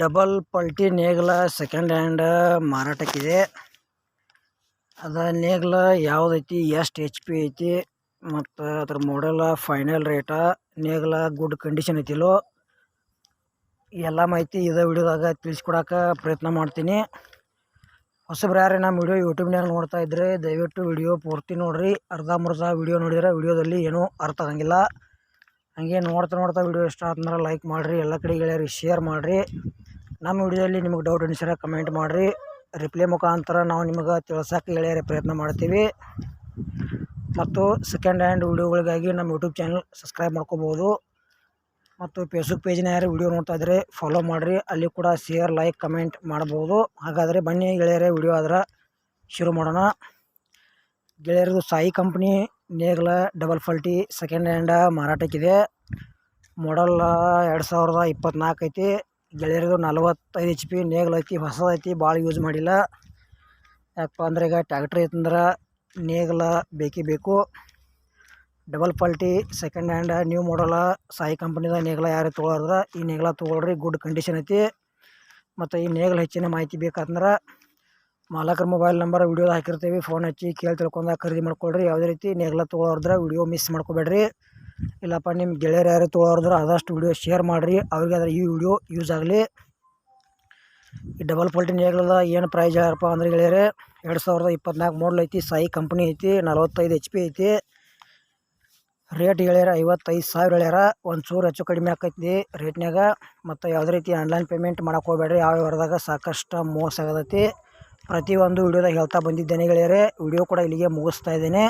Double ಪಲ್ಟಿ ನೇಗಿಲ second hand ಮಾರಾಟಕ್ಕಿದೆ. ಅದ ನೇಗಿಲ ಯಾವುದೈತಿ, ಎಷ್ಟು ಎಚ್ ಪಿ ಐತಿ, ಮತ್ತು ಅದ್ರ ಮಾಡೆಲ ಫೈನಲ್ ರೇಟ ನೇಗಿಲ ಗುಡ್ ಕಂಡೀಷನ್ ಐತಿಲ್ಲೋ ಎಲ್ಲ ಮಾಹಿತಿ ಇದೇ ವಿಡಿಯೋದಾಗ ತಿಳಿಸ್ಕೊಡಕ್ಕೆ ಪ್ರಯತ್ನ ಮಾಡ್ತೀನಿ. ಹೊಸಬ್ರು ಯಾರೇ ನಮ್ಮ ವಿಡಿಯೋ ಯೂಟ್ಯೂಬ್ನಾಗ ನೋಡ್ತಾ ಇದ್ದರೆ ದಯವಿಟ್ಟು ವಿಡಿಯೋ ಪೂರ್ತಿ ನೋಡಿರಿ. ಅರ್ಧಂಬರ್ಧ ವಿಡಿಯೋ ನೋಡಿದ್ರೆ ವಿಡಿಯೋದಲ್ಲಿ ಏನೂ ಅರ್ಥ ಆಗಂಗಿಲ್ಲ. ಹಂಗೆ ನೋಡ್ತಾ ನೋಡ್ತಾ ವಿಡಿಯೋ ಇಷ್ಟ ಆದ್ಮೇಲೆ ಲೈಕ್ ಮಾಡಿರಿ. ಎಲ್ಲ ಕಡೆ ಗೆಳೆಯರಿಗೆ ಶೇರ್ ಮಾಡಿರಿ. ನಮ್ಮ ವಿಡಿಯೋದಲ್ಲಿ ನಿಮಗೆ ಡೌಟ್ ಅನಿಸಿದ್ರೆ ಕಮೆಂಟ್ ಮಾಡಿರಿ. ರಿಪ್ಲೈ ಮುಖಾಂತರ ನಾವು ನಿಮಗೆ ತಿಳ್ಸೋಕೆ ಹೇಳಿ ಪ್ರಯತ್ನ ಮಾಡ್ತೀವಿ. ಮತ್ತು ಸೆಕೆಂಡ್ ಹ್ಯಾಂಡ್ ವಿಡಿಯೋಗಳಿಗಾಗಿ ನಮ್ಮ ಯೂಟ್ಯೂಬ್ ಚಾನಲ್ ಸಬ್ಸ್ಕ್ರೈಬ್ ಮಾಡ್ಕೋಬೋದು. ಮತ್ತು ಫೇಸ್ಬುಕ್ ಪೇಜ್ನ ಯಾರು ವಿಡಿಯೋ ನೋಡ್ತಾ ಇದ್ದರೆ ಫಾಲೋ ಮಾಡಿರಿ. ಅಲ್ಲಿ ಕೂಡ ಶೇರ್ ಲೈಕ್ ಕಮೆಂಟ್ ಮಾಡ್ಬೋದು. ಹಾಗಾದರೆ ಬನ್ನಿ ಗೆಳೆಯರೇ ವಿಡಿಯೋ ಆದ್ರೆ ಶುರು ಮಾಡೋಣ. ಗೆಳೆಯರದು ಸಾಯಿ ಕಂಪ್ನಿ ನೇಗ್ಲ ಡಬಲ್ ಫಲ್ಟಿ ಸೆಕೆಂಡ್ ಹ್ಯಾಂಡ ಮಾರಾಟಕ್ಕಿದೆ. ಮಾಡಲ್ ಎರಡು ಸಾವಿರದ ಇಪ್ಪತ್ತ್ನಾಲ್ಕು ಐತಿ ಗೆಳೆಯರದು ನಲ್ವತ್ತೈದು ಎಚ್ ಪಿ ನೇಗ್ಲ ಐತಿ ಹೊಸದೈತಿ ಭಾಳ ಯೂಸ್ ಮಾಡಿಲ್ಲ. ಯಾಕಪ್ಪ ಅಂದ್ರೆ ಈಗ ಟ್ಯಾಕ್ಟ್ರಿ ಐತಂದ್ರೆ ನೇಗ್ಲ ಬೇಕೇ ಬೇಕು. ಡಬಲ್ ಪಲ್ಟಿ ಸೆಕೆಂಡ್ ಹ್ಯಾಂಡ್ ನ್ಯೂ ಮಾಡಲ್ಲ ಸಾಯಿ ಕಂಪ್ನಿದ ನೇಗ್ಲ ಯಾರು ತೊಗೊಳೋದ್ರ ಈ ನೇಗಲ ತೊಗೊಳ್ರಿ ಗುಡ್ ಕಂಡೀಷನ್ ಐತಿ. ಮತ್ತು ಈ ನೇಗಿಲ ಹೆಚ್ಚಿನ ಮಾಹಿತಿ ಬೇಕಂದ್ರೆ ಮಾಲಕರ ಮೊಬೈಲ್ ನಂಬರ್ ವೀಡಿಯೋದ ಹಾಕಿರ್ತೀವಿ ಫೋನ್ ಹಚ್ಚಿ ಕೇಳಿ ತಿಳ್ಕೊಂಡ ಖರೀದಿ ಮಾಡ್ಕೊಳ್ರಿ. ಯಾವುದೇ ರೀತಿ ನೇಗ್ಲ ತೊಗೊಳೋದ್ರ ವಿಡಿಯೋ ಮಿಸ್ ಮಾಡ್ಕೋಬೇಡ್ರಿ. ಇಲ್ಲಪ್ಪ ನಿಮ್ಮ ಗೆಳೆಯರು ಯಾರು ತೊಗೊಳೋದ್ರ ಆದಷ್ಟು ವಿಡಿಯೋ ಶೇರ್ ಮಾಡಿರಿ. ಅವ್ರಿಗೆ ಅದ್ರ ಈ ವಿಡಿಯೋ ಯೂಸ್ ಆಗಲಿ. ಈ ಡಬಲ್ ಪಲ್ಟಿ ನೇಗ್ಲದ ಏನು ಪ್ರೈಸ್ ಯಾರಪ್ಪ ಅಂದ್ರೆ ಗೆಳೆಯರೆ, ಎರಡು ಸಾವಿರದ ಇಪ್ಪತ್ನಾಲ್ಕು ಮಾಡಲ್ ಐತಿ, ಸಾಯಿ ಕಂಪ್ನಿ ಐತಿ, ನಲವತ್ತೈದು ಎಚ್ ಪಿ ಐತಿ. ರೇಟ್ ಹೇಳ್ಯಾರ ಐವತ್ತೈದು ಸಾವಿರ ಹೇಳ್ಯಾರ. ಒಂದು ಚೂರು ಹೆಚ್ಚು ಕಡಿಮೆ ಆಕೈತಿ ರೇಟ್ನಾಗ ಮತ್ತು ಯಾವುದೇ ರೀತಿ ಆನ್ಲೈನ್ ಪೇಮೆಂಟ್ ಮಾಡಕ್ಕೆ ಹೋಗ್ಬೇಡ್ರಿ. ಯಾವ ವ್ಯವಹಾರದಾಗ ಸಾಕಷ್ಟು ಮೋಸ ಆಗತೈತಿ. ಪ್ರತಿಯೊಂದು ವಿಡಿಯೋದಾಗ ಹೇಳ್ತಾ ಬಂದಿದ್ದೇನೆ ಗೆಳೆಯರೇ. ವಿಡಿಯೋ ಕೂಡ ಇಲ್ಲಿಗೆ ಮುಗಿಸ್ತಾ ಇದ್ದೇನೆ.